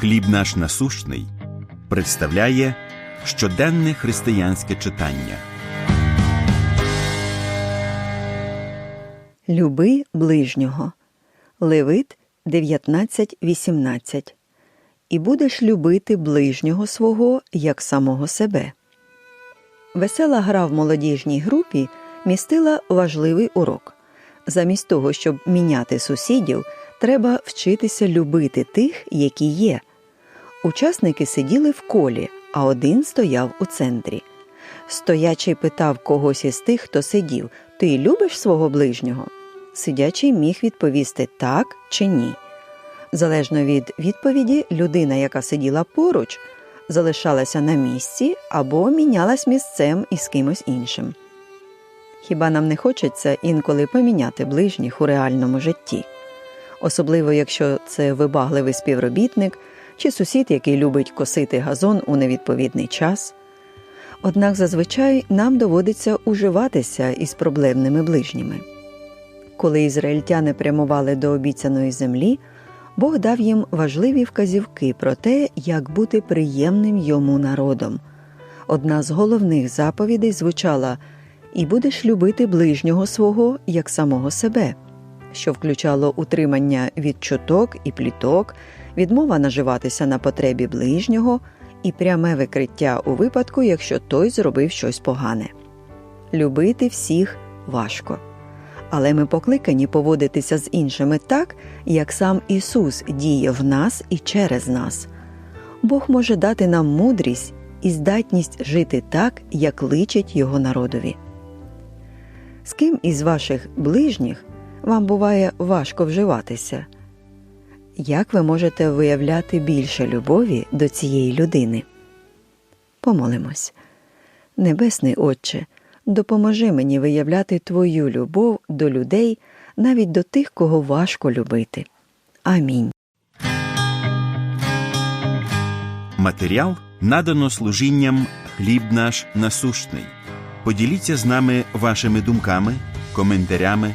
Хліб наш насущний представляє щоденне християнське читання. Люби ближнього. Левит 19.18. І будеш любити ближнього свого як самого себе. Весела гра в молодіжній групі містила важливий урок. Замість того, щоб міняти сусідів, треба вчитися любити тих, які є. Учасники сиділи в колі, а один стояв у центрі. Стоячий питав когось із тих, хто сидів Ти любиш свого ближнього? Сидячий міг відповісти так чи ні. Залежно від відповіді, людина, яка сиділа поруч, залишалася на місці або мінялась місцем із кимось іншим. Хіба нам не хочеться інколи поміняти ближніх у реальному житті, особливо якщо це вибагливий співробітник чи сусід, який любить косити газон у невідповідний час. Однак зазвичай нам доводиться уживатися із проблемними ближніми. Коли ізраїльтяни прямували до обіцяної землі, Бог дав їм важливі вказівки про те, як бути приємним йому народом. Одна з головних заповідей звучала і будеш любити ближнього свого як самого себе, що включало утримання від чуток і пліток, відмова наживатися на потребі ближнього і пряме викриття у випадку, якщо той зробив щось погане. Любити всіх важко. Але ми покликані поводитися з іншими так, як сам Ісус діє в нас і через нас. Бог може дати нам мудрість і здатність жити так, як личить Його народові. З ким із ваших ближніх вам буває важко вживатися? Як ви можете виявляти більше любові до цієї людини? Помолимось. Небесний Отче, допоможи мені виявляти Твою любов до людей, навіть до тих, кого важко любити. Амінь. Матеріал надано служінням Хліб наш насущний. Поділіться з нами вашими думками, коментарями